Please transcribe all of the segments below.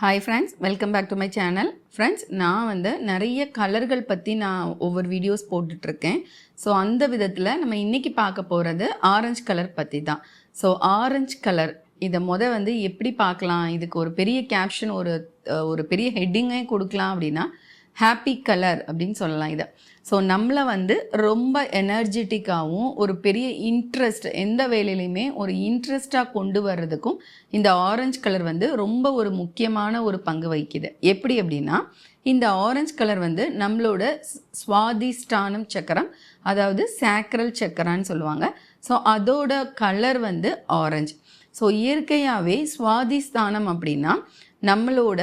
Hi friends welcome back to my channel friends நான் வந்து நிறைய கலர்கள் பற்றி நான் ஒவ்வொரு வீடியோஸ் போட்டுட்ருக்கேன். ஸோ அந்த விதத்தில் நம்ம இன்றைக்கி பார்க்க போகிறது ஆரஞ்சு கலர் பற்றி தான் ஸோ ஆரஞ்சு கலர் இதை முத வந்து எப்படி பார்க்கலாம்? இதுக்கு ஒரு பெரிய கேப்ஷன் ஒரு ஒரு பெரிய ஹெட்டிங்கே கொடுக்கலாம் அப்படின்னா ஹாப்பி கலர் அப்படின்னு சொல்லலாம் இதை. ஸோ நம்மளை வந்து ரொம்ப எனர்ஜெட்டிக்காகவும் ஒரு பெரிய இன்ட்ரெஸ்ட் எந்த வேலையிலையுமே ஒரு இன்ட்ரெஸ்டாக கொண்டு வர்றதுக்கும் இந்த ஆரஞ்சு கலர் வந்து ரொம்ப ஒரு முக்கியமான ஒரு பங்கு வகிக்குது. எப்படி அப்படின்னா இந்த ஆரஞ்சு கலர் வந்து நம்மளோட சுவாதிஷ்டானம் சக்கரம் அதாவது சேக்ரல் சக்கரான்னு சொல்லுவாங்க. ஸோ அதோட கலர் வந்து ஆரஞ்சு ஸோ இயற்கையாகவே சுவாதிஸ்தானம் அப்படின்னா நம்மளோட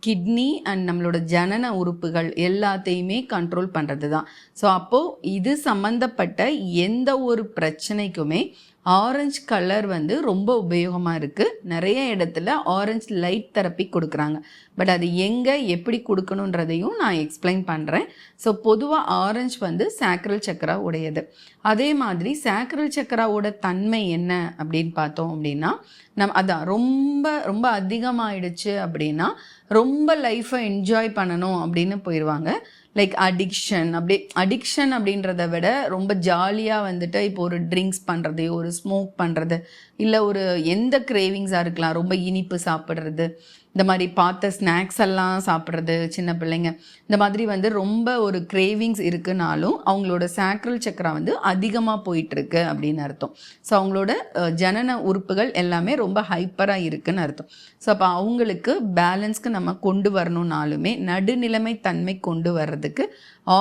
கிட்னி அண்ட் நம்மளோட ஜனன உறுப்புகள் எல்லாத்தையுமே கண்ட்ரோல் பண்ணுறது தான் ஸோ அப்போது இது சம்மந்தப்பட்ட எந்த ஒரு பிரச்சனைக்குமே ஆரஞ்சு கலர் வந்து ரொம்ப உபயோகமாக இருக்குது நிறைய இடத்துல ஆரஞ்சு லைட் தெரப்பி கொடுக்குறாங்க. பட் அது எங்கே எப்படி கொடுக்கணுன்றதையும் நான் எக்ஸ்பிளைன் பண்ணுறேன் ஸோ பொதுவாக ஆரஞ்சு வந்து சாக்ரல் சக்கரா உடையது. அதே மாதிரி சாக்ரல் சக்கராவோட தன்மை என்ன அப்படின்னு பார்த்தோம் அப்படின்னா நம் அதான் ரொம்ப ரொம்ப அதிகமாகிடுச்சு அப்படின்னா ரொம்ப லைஃப்பை என்ஜாய் பண்ணணும் அப்படின்னு போயிடுவாங்க லைக் அடிக்ஷன் அப்படி அடிக்ஷன் அப்படின்றத விட ரொம்ப ஜாலியாக வந்துட்டு இப்போ ஒரு ட்ரிங்க்ஸ் பண்ணுறது ஒரு ஸ்மோக் பண்ணுறது இல்லை ஒரு எந்த கிரேவிங்ஸாக இருக்கலாம் ரொம்ப இனிப்பு சாப்பிட்றது இந்த மாதிரி பார்த்த ஸ்நாக்ஸ் எல்லாம் சாப்பிட்றது சின்ன பிள்ளைங்க. இந்த மாதிரி வந்து ரொம்ப ஒரு கிரேவிங்ஸ் இருக்குனாலும் அவங்களோட சாக்ரல் சக்கரா வந்து அதிகமாக போயிட்டுருக்கு அப்படின்னு அர்த்தம். ஸோ அவங்களோட ஜனன உறுப்புகள் எல்லாமே ரொம்ப ஹைப்பராக இருக்குன்னு அர்த்தம். ஸோ அப்போ அவங்களுக்கு பேலன்ஸ்க்கு நம்ம கொண்டு வரணும்னாலுமே நடுநிலைமை தன்மை கொண்டு வர்றதுக்கு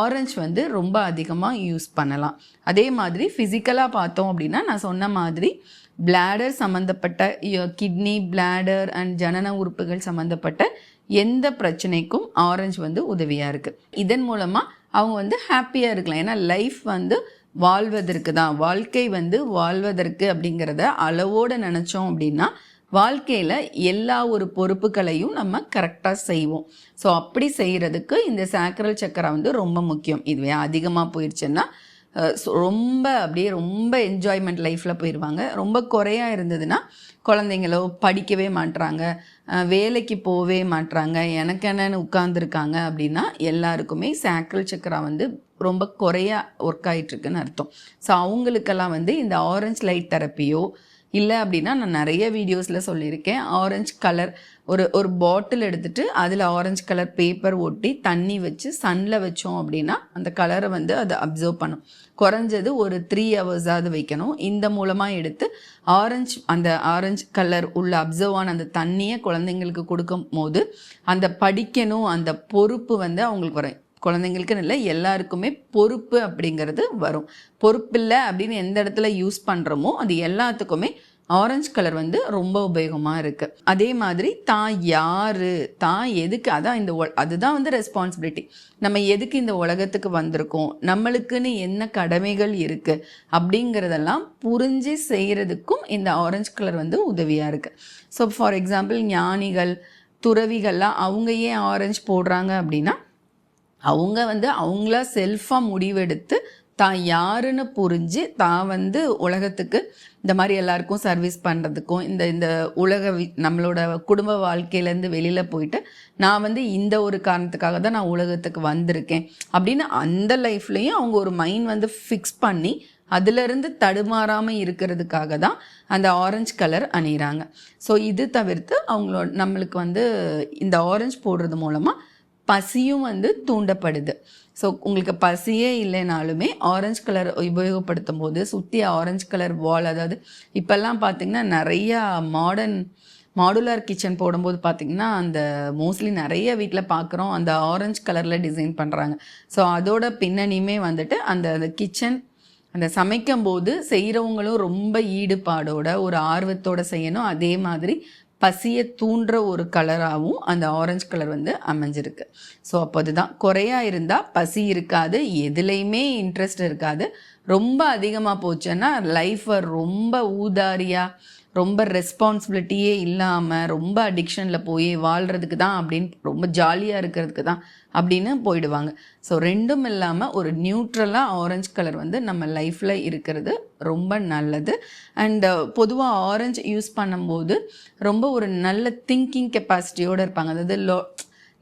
ஆரஞ்சு வந்து ரொம்ப அதிகமாக யூஸ் பண்ணலாம். அதே மாதிரி ஃபிசிக்கலாக பார்த்தோம் அப்படின்னா நான் சொன்ன மாதிரி பிளாடர் சம்மந்தப்பட்ட கிட்னி பிளாடர் அண்ட் ஜனன உறுப்புகள் சம்மந்தப்பட்ட எந்த பிரச்சனைக்கும் ஆரஞ்சு வந்து உதவியாக இருக்குது இதன் மூலமாக அவங்க வந்து ஹாப்பியாக இருக்கலாம். ஏன்னா லைஃப் வந்து வாழ்வதற்கு தான். வாழ்க்கை வந்து வாழ்வதற்கு அப்படிங்கிறத அளவோடு நினச்சோம் அப்படின்னா வாழ்க்கையில் எல்லா ஒரு பொறுப்புகளையும் நம்ம கரெக்டாக செய்வோம். ஸோ அப்படி செய்கிறதுக்கு இந்த சாக்கரல் சக்கரம் வந்து ரொம்ப முக்கியம். இதுவே அதிகமாக போயிடுச்சுன்னா ரொம்ப அப்படியே ரொம்ப என்ஜாய்மெண்ட் லைஃப்பில் போயிடுவாங்க ரொம்ப குறையாக இருந்ததுன்னா குழந்தைங்களோ படிக்கவே மாட்டுறாங்க வேலைக்கு போகவே மாட்றாங்க. எனக்கு என்னென்னு உட்காந்துருக்காங்க அப்படின்னா எல்லாருக்குமே சாக்கரல் சக்கரா வந்து ரொம்ப குறையா ஒர்க் ஆகிட்டுருக்குன்னு அர்த்தம். ஸோ அவங்களுக்கெல்லாம் வந்து இந்த ஆரஞ்ச் லைட் தெரப்பியோ இல்லை அப்படின்னா நான் நிறைய வீடியோஸில் சொல்லியிருக்கேன். ஆரஞ்சு கலர் ஒரு ஒரு பாட்டில் எடுத்துட்டு அதில் ஆரஞ்சு கலர் பேப்பர் ஒட்டி தண்ணி வச்சு சன்னில் வச்சோம் அப்படின்னா அந்த கலரை வந்து அதை அப்சர்வ் பண்ணும். குறைஞ்சது ஒரு த்ரீ ஹவர்ஸாவது வைக்கணும். இந்த மூலமாக எடுத்து ஆரஞ்சு அந்த ஆரஞ்சு கலர் உள்ள அப்சர்வ் ஆன அந்த தண்ணியை குழந்தைங்களுக்கு கொடுக்கும் போது அந்த படிக்கணும் அந்த பொறுப்பு வந்து அவங்களுக்கு வரும். குழந்தைங்களுக்குன்னு இல்லை எல்லாருக்குமே பொறுப்பு அப்படிங்கிறது வரும். பொறுப்பில்லை அப்படின்னு எந்த இடத்துல யூஸ் பண்ணுறோமோ அது எல்லாத்துக்குமே ஆரஞ்சு கலர் வந்து ரொம்ப உபயோகமாக இருக்குது அதே மாதிரி தான் யாரு தான் எதுக்கு அதான் இந்த அதுதான் வந்து ரெஸ்பான்சிபிலிட்டி நம்ம எதுக்கு இந்த உலகத்துக்கு வந்திருக்கோம் நம்மளுக்குன்னு என்ன கடமைகள் இருக்குது அப்படிங்கிறதெல்லாம் புரிஞ்சு செய்கிறதுக்கும் இந்த ஆரஞ்சு கலர் வந்து உதவியாக இருக்குது ஸோ ஃபார் எக்ஸாம்பிள் ஞானிகள் துறவிகள்லாம் அவங்க ஏன் ஆரஞ்சு போடுறாங்க அப்படின்னா அவங்க வந்து அவங்களா செல்ஃபாக முடிவெடுத்து தான் யாருன்னு புரிஞ்சு தான் வந்து உலகத்துக்கு இந்த மாதிரி எல்லாருக்கும் சர்வீஸ் பண்ணுறதுக்கும் இந்த இந்த உலக வி- நம்மளோட குடும்ப வாழ்க்கையிலேருந்து வெளியில் போயிட்டு நான் வந்து இந்த ஒரு காரணத்துக்காக தான் நான் உலகத்துக்கு வந்திருக்கேன் அப்படின்னு அந்த லைஃப்லேயும் அவங்க ஒரு மைண்ட் வந்து ஃபிக்ஸ் பண்ணி அதிலிருந்து தடுமாறாமல் இருக்கிறதுக்காக தான் அந்த ஆரஞ்சு கலர் அணிகிறாங்க ஸோ இது தவிர்த்து அவங்களோட நம்மளுக்கு வந்து இந்த ஆரஞ்சு போடுறது மூலமாக பசியும் வந்து தூண்டப்படுது. ஸோ உங்களுக்கு பசியே இல்லைனாலுமே ஆரஞ்சு கலர் உபயோகப்படுத்தும் போது சுற்றி ஆரஞ்சு கலர் வால் அதாவது இப்போல்லாம் பார்த்தீங்கன்னா நிறையா மாடர்ன் மாடுலர் கிச்சன் போடும்போது பார்த்திங்கன்னா அந்த மோஸ்ட்லி நிறைய வீட்டில் பார்க்குறோம் அந்த ஆரஞ்சு கலரில் டிசைன் பண்ணுறாங்க ஸோ அதோட பின்னணியுமே வந்துட்டு அந்த அந்த கிச்சன் அந்த சமைக்கும் போது செய்கிறவங்களும் ரொம்ப ஈடுபாடோட ஒரு ஆர்வத்தோட செய்யணும். அதே மாதிரி பசியை தூண்டுற ஒரு கலராகவும் அந்த ஆரஞ்சு கலர் வந்து அமைஞ்சிருக்கு. ஸோ அப்போ அதுதான். குறையா இருந்தால் பசி இருக்காது எதுலேயுமே இன்ட்ரெஸ்ட் இருக்காது. ரொம்ப அதிகமாக போச்சுன்னா லைஃப்பை ரொம்ப ஊதாரியாக ரொம்ப ரெஸ்பான்சிபிலிட்டியே இல்லாமல் ரொம்ப அடிக்ஷனில் போய் வாழ்கிறதுக்கு தான் அப்படின்னு ரொம்ப ஜாலியாக இருக்கிறதுக்கு தான் அப்படின்னு போயிடுவாங்க. ஸோ ரெண்டும் இல்லாமல் ஒரு நியூட்ரலாக ஆரஞ்சு கலர் வந்து நம்ம லைஃப்பில் இருக்கிறது ரொம்ப நல்லது. அண்ட் பொதுவாக ஆரஞ்சு யூஸ் பண்ணும்போது ரொம்ப ஒரு நல்ல திங்கிங் கெப்பாசிட்டியோடு இருப்பாங்க. அதாவது லோ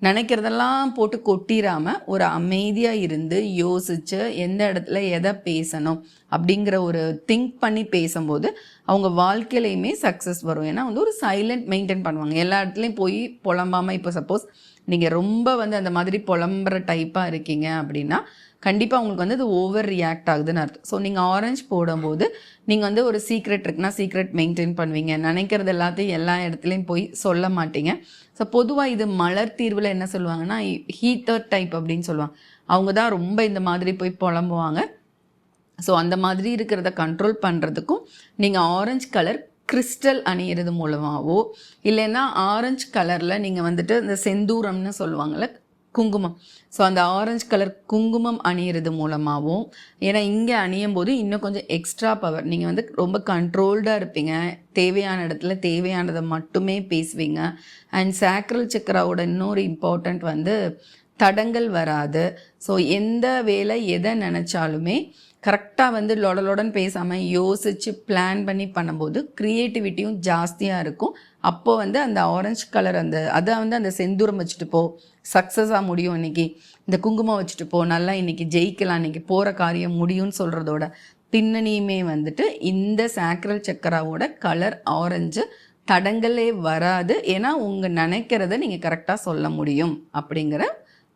நினைக்கிறதெல்லாம் போட்டு கொட்டிடாமல் ஒரு அமைதியாக இருந்து யோசித்து எந்த இடத்துல எதை பேசணும் அப்படிங்கிற ஒரு திங்க் பண்ணி பேசும்போது அவங்க வாழ்க்கையிலையுமே சக்ஸஸ் வரும். ஏன்னா வந்து ஒரு சைலண்ட் மெயின்டைன் பண்ணுவாங்க. எல்லா இடத்துலையும் போய் புலம்பாமல் இப்போ சப்போஸ் நீங்கள் ரொம்ப வந்து அந்த மாதிரி புலம்புற டைப்பாக இருக்கீங்க அப்படின்னா கண்டிப்பாக உங்களுக்கு வந்து அது ஓவர் ரியாக்ட் ஆகுதுன்னு அர்த்தம். ஸோ நீங்கள் ஆரஞ்சு போடும்போது நீங்கள் வந்து ஒரு சீக்ரெட் இருக்குன்னா சீக்ரெட் மெயின்டைன் பண்ணுவீங்க. நினைக்கிறது எல்லாத்தையும் எல்லா இடத்துலையும் போய் சொல்ல மாட்டீங்க. ஸோ பொதுவாக இது மலர் தீர்வில் என்ன சொல்லுவாங்கன்னா ஹீட்டர் டைப் அப்படின்னு சொல்லுவாங்க. அவங்க தான் ரொம்ப இந்த மாதிரி போய் புலம்புவாங்க. ஸோ அந்த மாதிரி இருக்கிறத கண்ட்ரோல் பண்ணுறதுக்கும் நீங்கள் ஆரஞ்சு கலர் கிறிஸ்டல் அணியிறது மூலமாகவோ இல்லைன்னா ஆரஞ்சு கலரில் நீங்கள் வந்துட்டு இந்த செந்தூரம்னு சொல்லுவாங்கள்ல குங்குமம். ஸோ அந்த ஆரஞ்சு கலர் குங்குமம் அணியிறது மூலமாகவும் ஏன்னா இங்கே அணியும் போது இன்னும் கொஞ்சம் எக்ஸ்ட்ரா பவர் நீங்கள் வந்து ரொம்ப கண்ட்ரோல்டாக இருப்பீங்க. தேவையான இடத்துல தேவையானதை மட்டுமே பேசுவீங்க. அண்ட் சாக்ரல் சக்கராவோட இன்னொரு இம்பார்ட்டண்ட் வந்து தடங்கள் வராது. ஸோ எந்த வேலை எதை நினச்சாலுமே கரெக்டாக வந்து லொடலொடன் பேசாமல் யோசித்து பிளான் பண்ணி பண்ணும்போது க்ரியேட்டிவிட்டியும் ஜாஸ்தியாக இருக்கும். அப்போது வந்து அந்த ஆரஞ்சு கலர் அந்த அதை வந்து அந்த செந்தூரம் வச்சுட்டு போ சக்ஸஸாக முடியும் இன்றைக்கி இந்த குங்குமம் வச்சுட்டு போ நல்லா இன்றைக்கி ஜெயிக்கலாம் இன்றைக்கி போகிற காரியம் முடியும்னு சொல்கிறதோட பின்னணியுமே வந்துட்டு இந்த சாக்ரல் சக்கராவோட கலர் ஆரஞ்சு தடங்களே வராது. ஏன்னா உங்கள் நினைக்கிறத நீங்கள் கரெக்டாக சொல்ல முடியும் அப்படிங்கிற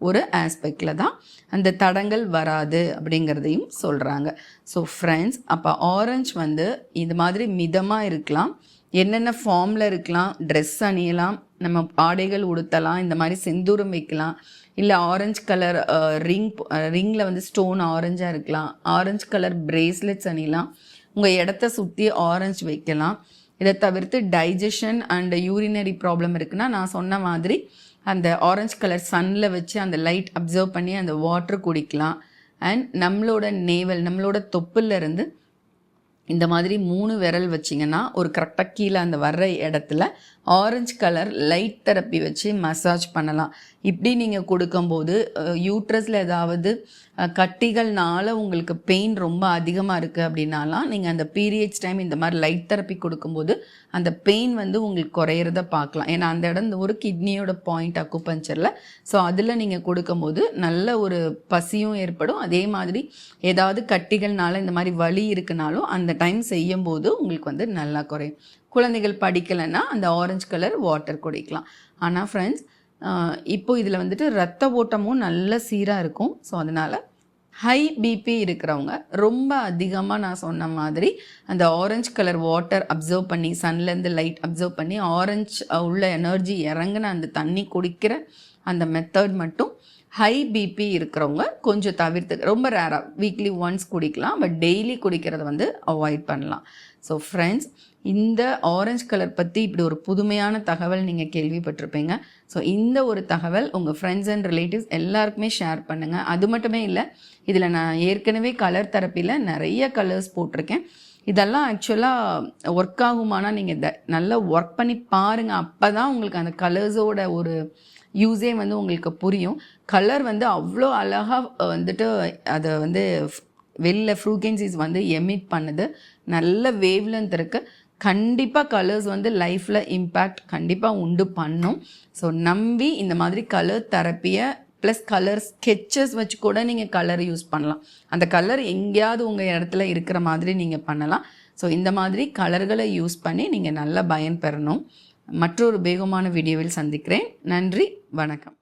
ஒரு ஆஸ்பெக்டில் தான் அந்த தடங்கள் வராது அப்படிங்கிறதையும் சொல்கிறாங்க ஸோ ஃப்ரெண்ட்ஸ் அப்போ ஆரஞ்ச் வந்து இது மாதிரி மிதமாக இருக்கலாம். என்னென்ன ஃபார்மில் இருக்கலாம் ட்ரெஸ் அணியலாம் நம்ம ஆடைகள் உடுத்தலாம் இந்த மாதிரி செந்தூரம் வைக்கலாம். இல்லை ஆரஞ்சு கலர் ரிங் ரிங்கில் வந்து ஸ்டோன் ஆரஞ்சாக இருக்கலாம். ஆரஞ்சு கலர் பிரேஸ்லெட்ஸ் அணியலாம். உங்கள் இடத்த சுற்றி ஆரஞ்சு வைக்கலாம். இதை தவிர்த்து டைஜஷன் அண்ட் யூரினரி ப்ராப்ளம் இருக்குன்னா நான் சொன்ன மாதிரி அந்த ஆரஞ்சு கலர் சன்னில் வச்சு அந்த லைட் அப்சர்வ் பண்ணி அந்த வாட்டர் குடிக்கலாம். அண்ட் நம்மளோட நேவல் நம்மளோட தொப்புலேருந்து இந்த மாதிரி மூணு விரல் வச்சிங்கன்னா ஒரு கரெக்டாக கீழே அந்த வர்ற இடத்துல ஆரஞ்சு கலர் லைட் தெரப்பி வச்சு மசாஜ் பண்ணலாம். இப்படி நீங்கள் கொடுக்கும்போது யூட்ரஸில் ஏதாவது கட்டிகள்னால உங்களுக்கு பெயின் ரொம்ப அதிகமாக இருக்குது அப்படின்னாலாம் நீங்கள் அந்த பீரியட்ஸ் டைம் இந்த மாதிரி லைட் தெரப்பி கொடுக்கும்போது அந்த பெயின் வந்து உங்களுக்கு குறையிறத பார்க்கலாம். ஏன்னா அந்த இடம் ஒரு கிட்னியோட பாயிண்ட் அக்குபஞ்சரில் ஸோ அதில் நீங்கள் கொடுக்கும்போது நல்ல ஒரு பசியும் ஏற்படும். அதே மாதிரி ஏதாவது கட்டிகள்னால இந்த மாதிரி வலி இருக்குனாலும் அந்த டைம் செய்யும்போது உங்களுக்கு வந்து நல்லா குறையும். குழந்தைகள் படிக்கலைன்னா அந்த ஆரஞ்சு கலர் வாட்டர் குடிக்கலாம். ஆனால் ஃப்ரெண்ட்ஸ் இப்போ இதில் வந்துட்டு ரத்த ஓட்டமும் நல்ல சீராக இருக்கும். ஸோ அதனால் ஹை பிபி இருக்கிறவங்க ரொம்ப அதிகமாக நான் சொன்ன மாதிரி அந்த ஆரஞ்சு கலர் வாட்டர் அப்சர்வ் பண்ணி சன்லேருந்து லைட் அப்சர்வ் பண்ணி ஆரஞ்சு உள்ள எனர்ஜி இறங்கின அந்த தண்ணி குடிக்கிற அந்த மெத்தட் மட்டும் ஹை பிபி இருக்கிறவங்க கொஞ்சம் தவிர்த்து ரொம்ப ரேராக வீக்லி ஒன்ஸ் குடிக்கலாம் பட் டெய்லி குடிக்கிறத வந்து அவாய்ட் பண்ணலாம். ஸோ ஃப்ரெண்ட்ஸ் இந்த ஆரஞ்சு கலர் பற்றி இப்படி ஒரு புதுமையான தகவல் நீங்கள் கேள்விப்பட்டிருப்பீங்க. ஸோ இந்த ஒரு தகவல் உங்கள் ஃப்ரெண்ட்ஸ் அண்ட் ரிலேட்டிவ்ஸ் எல்லாருக்குமே ஷேர் பண்ணுங்கள் அது மட்டுமே இல்லை இதில் நான் ஏற்கனவே கலர் தெரப்பியில் நிறைய கலர்ஸ் போட்டிருக்கேன். இதெல்லாம் ஆக்சுவலாக ஒர்க் ஆகுமானா நீங்கள் இதை நல்லா ஒர்க் பண்ணி பாருங்கள் அப்போ தான் உங்களுக்கு அந்த கலர்ஸோட ஒரு யூஸே வந்து உங்களுக்கு புரியும். கலர் வந்து அவ்வளோ அழகாக வந்துட்டு அதை வந்து வெளில ஃப்ரூகென்சிஸ் வந்து எமிட் பண்ணுது. நல்ல வேவ்லென்த் இருக்குது கண்டிப்பாக கலர்ஸ் வந்து லைஃப்பில் இம்பேக்ட் கண்டிப்பாக உண்டு பண்ணும். ஸோ நம்பி இந்த மாதிரி கலர் தெரப்பியை ப்ளஸ் கலர் ஸ்கெச்சஸ் வச்சு கூட நீங்கள் கலர் யூஸ் பண்ணலாம். அந்த கலர் எங்கேயாவது உங்கள் இடத்துல இருக்கிற மாதிரி நீங்கள் பண்ணலாம். ஸோ இந்த மாதிரி கலர்களை யூஸ் பண்ணி நீங்கள் நல்லா பயன்பெறணும் மற்றொரு வேகமான வீடியோவில் சந்திக்கிறேன். நன்றி. வணக்கம்